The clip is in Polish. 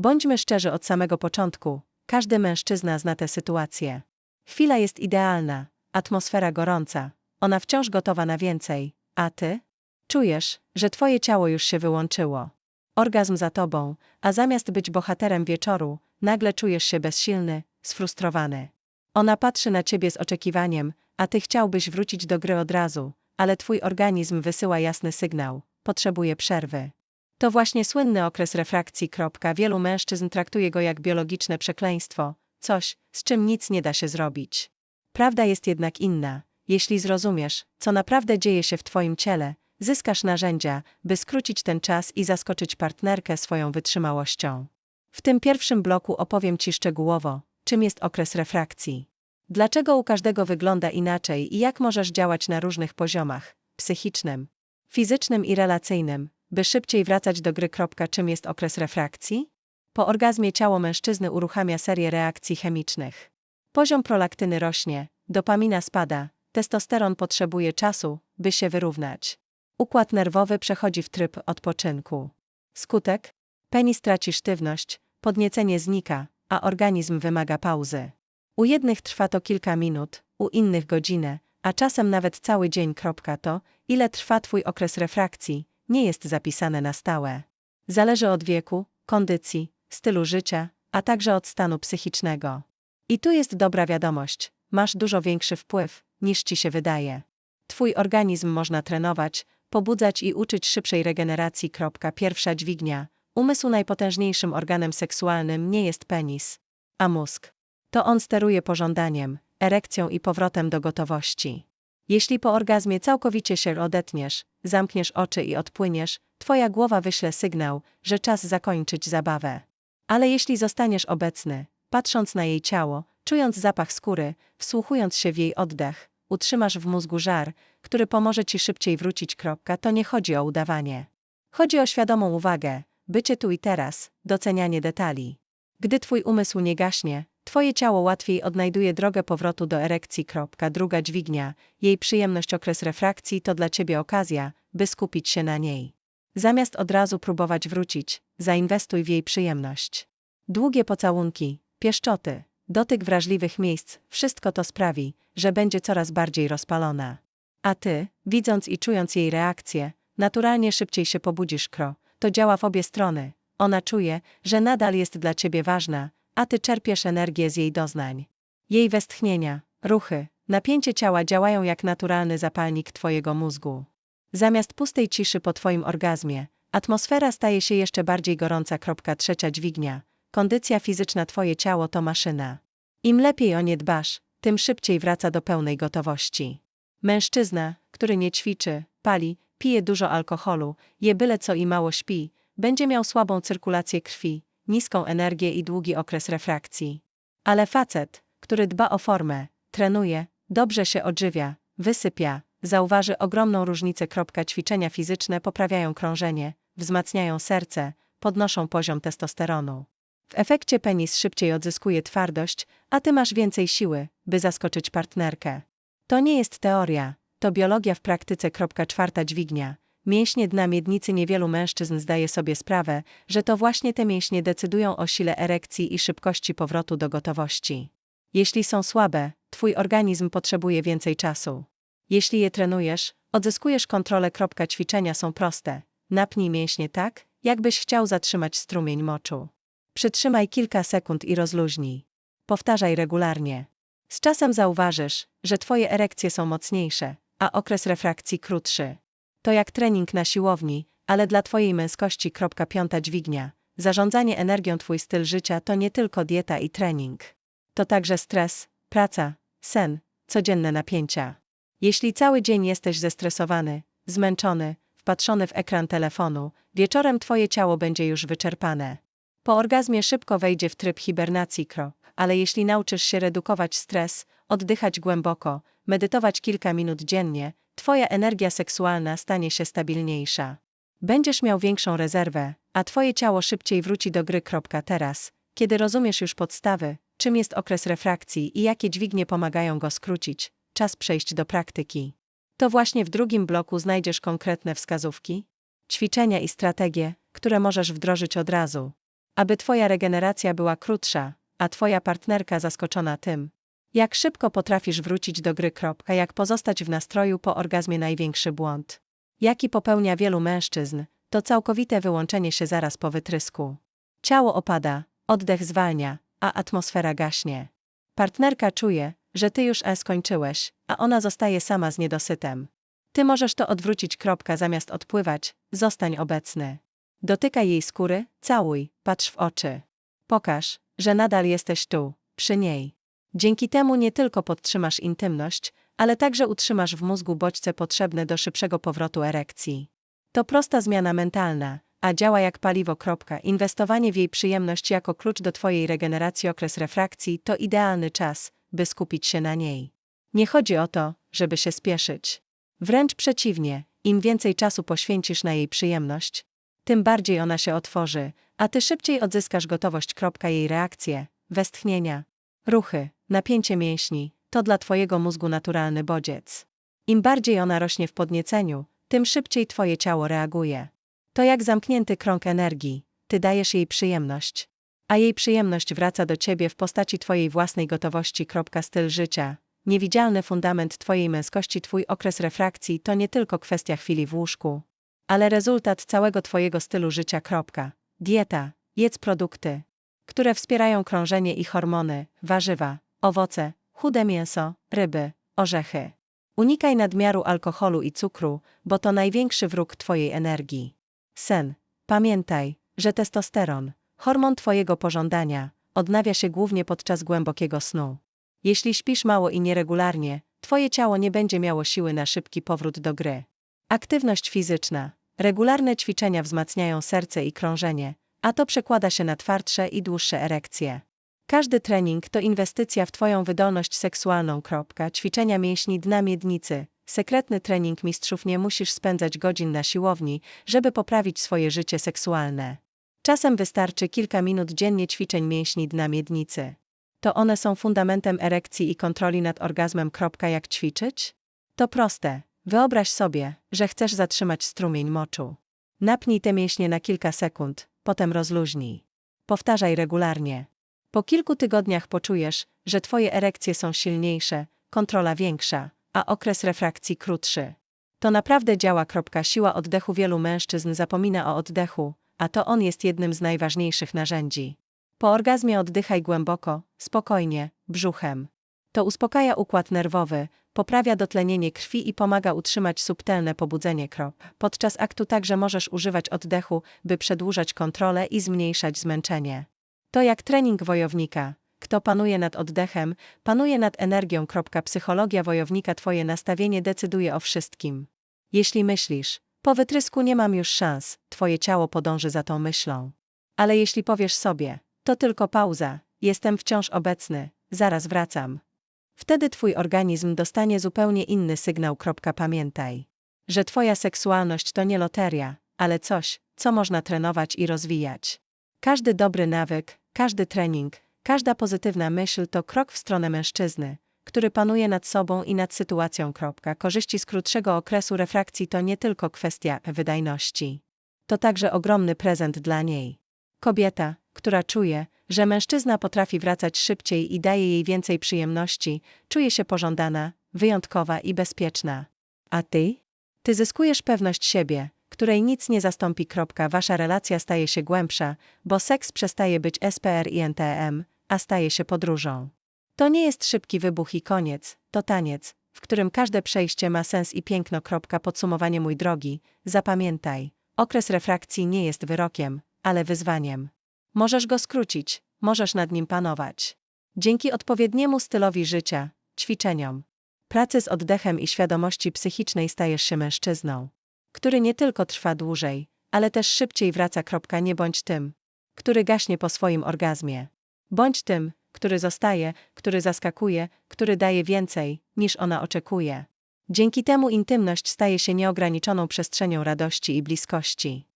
Bądźmy szczerzy od samego początku. Każdy mężczyzna zna tę sytuację. Chwila jest idealna, atmosfera gorąca. Ona wciąż gotowa na więcej, a ty? Czujesz, że twoje ciało już się wyłączyło. Orgazm za tobą, a zamiast być bohaterem wieczoru, nagle czujesz się bezsilny, sfrustrowany. Ona patrzy na ciebie z oczekiwaniem, a ty chciałbyś wrócić do gry od razu, ale twój organizm wysyła jasny sygnał potrzebuje przerwy. To właśnie słynny okres refrakcji. Wielu mężczyzn traktuje go jak biologiczne przekleństwo, coś, z czym nic nie da się zrobić. Prawda jest jednak inna. Jeśli zrozumiesz, co naprawdę dzieje się w Twoim ciele, zyskasz narzędzia, by skrócić ten czas i zaskoczyć partnerkę swoją wytrzymałością. W tym pierwszym bloku opowiem Ci szczegółowo, czym jest okres refrakcji. Dlaczego u każdego wygląda inaczej i jak możesz działać na różnych poziomach psychicznym, fizycznym i relacyjnym, by szybciej wracać do gry. Czym jest okres refrakcji? Po orgazmie ciało mężczyzny uruchamia serię reakcji chemicznych. Poziom prolaktyny rośnie, dopamina spada, testosteron potrzebuje czasu, by się wyrównać. Układ nerwowy przechodzi w tryb odpoczynku. Skutek? Penis traci sztywność, podniecenie znika, a organizm wymaga pauzy. U jednych trwa to kilka minut, u innych godzinę, a czasem nawet cały dzień. To, ile trwa Twój okres refrakcji, nie jest zapisane na stałe. Zależy od wieku, kondycji, stylu życia, a także od stanu psychicznego. I tu jest dobra wiadomość: masz dużo większy wpływ, niż ci się wydaje. Twój organizm można trenować, pobudzać i uczyć szybszej regeneracji. Pierwsza dźwignia. Umysł najpotężniejszym organem seksualnym nie jest penis, a mózg. To on steruje pożądaniem, erekcją i powrotem do gotowości. Jeśli po orgazmie całkowicie się odetniesz, zamkniesz oczy i odpłyniesz, twoja głowa wyśle sygnał, że czas zakończyć zabawę. Ale jeśli zostaniesz obecny, patrząc na jej ciało, czując zapach skóry, wsłuchując się w jej oddech, utrzymasz w mózgu żar, który pomoże ci szybciej wrócić. Kropka, to nie chodzi o udawanie. Chodzi o świadomą uwagę, bycie tu i teraz, docenianie detali. Gdy twój umysł nie gaśnie, Twoje ciało łatwiej odnajduje drogę powrotu do erekcji. Druga dźwignia, jej przyjemność okres refrakcji to dla Ciebie okazja, by skupić się na niej. Zamiast od razu próbować wrócić, zainwestuj w jej przyjemność. Długie pocałunki, pieszczoty, dotyk wrażliwych miejsc, wszystko to sprawi, że będzie coraz bardziej rozpalona. A ty, widząc i czując jej reakcję, naturalnie szybciej się pobudzisz. Kro. To działa w obie strony. Ona czuje, że nadal jest dla ciebie ważna, a ty czerpiesz energię z jej doznań. Jej westchnienia, ruchy, napięcie ciała działają jak naturalny zapalnik twojego mózgu. Zamiast pustej ciszy po twoim orgazmie, atmosfera staje się jeszcze bardziej gorąca. Trzecia dźwignia. Kondycja fizyczna twoje ciało to maszyna. Im lepiej o nie dbasz, tym szybciej wraca do pełnej gotowości. Mężczyzna, który nie ćwiczy, pali, pije dużo alkoholu, je byle co i mało śpi, będzie miał słabą cyrkulację krwi, niską energię i długi okres refrakcji. Ale facet, który dba o formę, trenuje, dobrze się odżywia, wysypia, zauważy ogromną różnicę. Ćwiczenia fizyczne poprawiają krążenie, wzmacniają serce, podnoszą poziom testosteronu. W efekcie penis szybciej odzyskuje twardość, a ty masz więcej siły, by zaskoczyć partnerkę. To nie jest teoria, to biologia w praktyce. Czwarta dźwignia. Mięśnie dna miednicy niewielu mężczyzn zdaje sobie sprawę, że to właśnie te mięśnie decydują o sile erekcji i szybkości powrotu do gotowości. Jeśli są słabe, twój organizm potrzebuje więcej czasu. Jeśli je trenujesz, odzyskujesz kontrolę. Ćwiczenia są proste. Napnij mięśnie tak, jakbyś chciał zatrzymać strumień moczu. Przytrzymaj kilka sekund i rozluźnij. Powtarzaj regularnie. Z czasem zauważysz, że twoje erekcje są mocniejsze, a okres refrakcji krótszy. To jak trening na siłowni, ale dla Twojej męskości. Piąta dźwignia. Zarządzanie energią Twój styl życia to nie tylko dieta i trening. To także stres, praca, sen, codzienne napięcia. Jeśli cały dzień jesteś zestresowany, zmęczony, wpatrzony w ekran telefonu, wieczorem Twoje ciało będzie już wyczerpane. Po orgazmie szybko wejdzie w tryb hibernacji kro, ale jeśli nauczysz się redukować stres, oddychać głęboko, medytować kilka minut dziennie, Twoja energia seksualna stanie się stabilniejsza. Będziesz miał większą rezerwę, a Twoje ciało szybciej wróci do gry. Teraz, kiedy rozumiesz już podstawy, czym jest okres refrakcji i jakie dźwignie pomagają go skrócić, czas przejść do praktyki. To właśnie w drugim bloku znajdziesz konkretne wskazówki, ćwiczenia i strategie, które możesz wdrożyć od razu. aby twoja regeneracja była krótsza, a twoja partnerka zaskoczona tym, jak szybko potrafisz wrócić do gry. Jak pozostać w nastroju po orgazmie największy błąd. Jaki popełnia wielu mężczyzn, to całkowite wyłączenie się zaraz po wytrysku. Ciało opada, oddech zwalnia, a atmosfera gaśnie. Partnerka czuje, że ty już e skończyłeś, a ona zostaje sama z niedosytem. Ty możesz to odwrócić. Zamiast odpływać, zostań obecny. Dotykaj jej skóry, całuj, patrz w oczy. Pokaż, że nadal jesteś tu, przy niej. Dzięki temu nie tylko podtrzymasz intymność, ale także utrzymasz w mózgu bodźce potrzebne do szybszego powrotu erekcji. To prosta zmiana mentalna, a działa jak paliwo. Inwestowanie w jej przyjemność jako klucz do Twojej regeneracji okres refrakcji to idealny czas, by skupić się na niej. Nie chodzi o to, żeby się spieszyć. Wręcz przeciwnie, im więcej czasu poświęcisz na jej przyjemność, tym bardziej ona się otworzy, a ty szybciej odzyskasz gotowość. Jej reakcje, westchnienia, ruchy, napięcie mięśni to dla Twojego mózgu naturalny bodziec. Im bardziej ona rośnie w podnieceniu, tym szybciej Twoje ciało reaguje. To jak zamknięty krąg energii, Ty dajesz jej przyjemność, a jej przyjemność wraca do Ciebie w postaci Twojej własnej gotowości. Styl życia, niewidzialny fundament Twojej męskości, Twój okres refrakcji to nie tylko kwestia chwili w łóżku, ale rezultat całego Twojego stylu życia. Dieta, jedz produkty, które wspierają krążenie i hormony, warzywa, owoce, chude mięso, ryby, orzechy. Unikaj nadmiaru alkoholu i cukru, bo to największy wróg Twojej energii. Sen. Pamiętaj, że testosteron, hormon Twojego pożądania, odnawia się głównie podczas głębokiego snu. Jeśli śpisz mało i nieregularnie, Twoje ciało nie będzie miało siły na szybki powrót do gry. Aktywność fizyczna. Regularne ćwiczenia wzmacniają serce i krążenie, a to przekłada się na twardsze i dłuższe erekcje. Każdy trening to inwestycja w Twoją wydolność seksualną. Ćwiczenia mięśni dna miednicy. Sekretny trening mistrzów nie musisz spędzać godzin na siłowni, żeby poprawić swoje życie seksualne. Czasem wystarczy kilka minut dziennie ćwiczeń mięśni dna miednicy. To one są fundamentem erekcji i kontroli nad orgazmem. Jak ćwiczyć? To proste. Wyobraź sobie, że chcesz zatrzymać strumień moczu. Napnij te mięśnie na kilka sekund, potem rozluźnij. Powtarzaj regularnie. Po kilku tygodniach poczujesz, że Twoje erekcje są silniejsze, kontrola większa, a okres refrakcji krótszy. To naprawdę działa. Siła oddechu wielu mężczyzn zapomina o oddechu, a to on jest jednym z najważniejszych narzędzi. Po orgazmie oddychaj głęboko, spokojnie, brzuchem. To uspokaja układ nerwowy, poprawia dotlenienie krwi i pomaga utrzymać subtelne pobudzenie krop. Podczas aktu także możesz używać oddechu, by przedłużać kontrolę i zmniejszać zmęczenie. To jak trening wojownika. Kto panuje nad oddechem, panuje nad energią. Psychologia wojownika Twoje nastawienie decyduje o wszystkim. Jeśli myślisz, po wytrysku nie mam już szans, Twoje ciało podąży za tą myślą. Ale jeśli powiesz sobie, to tylko pauza, jestem wciąż obecny, zaraz wracam. Wtedy Twój organizm dostanie zupełnie inny sygnał. Pamiętaj, że Twoja seksualność to nie loteria, ale coś, co można trenować i rozwijać. Każdy dobry nawyk, każdy trening, każda pozytywna myśl to krok w stronę mężczyzny, który panuje nad sobą i nad sytuacją. Korzyści z krótszego okresu refrakcji to nie tylko kwestia wydajności. To także ogromny prezent dla niej. Kobieta, która czuje, że mężczyzna potrafi wracać szybciej i daje jej więcej przyjemności, czuje się pożądana, wyjątkowa i bezpieczna. A ty? Ty zyskujesz pewność siebie, której nic nie zastąpi. Wasza relacja staje się głębsza, bo seks przestaje być SPR i NTM, a staje się podróżą. To nie jest szybki wybuch i koniec, to taniec, w którym każde przejście ma sens i piękno. Podsumowanie mój drogi, zapamiętaj, okres refrakcji nie jest wyrokiem, ale wyzwaniem. Możesz go skrócić, możesz nad nim panować. Dzięki odpowiedniemu stylowi życia, ćwiczeniom, pracy z oddechem i świadomości psychicznej stajesz się mężczyzną który nie tylko trwa dłużej, ale też szybciej wraca. Nie bądź tym, który gaśnie po swoim orgazmie. Bądź tym, który zostaje, który zaskakuje, który daje więcej, niż ona oczekuje. Dzięki temu intymność staje się nieograniczoną przestrzenią radości i bliskości.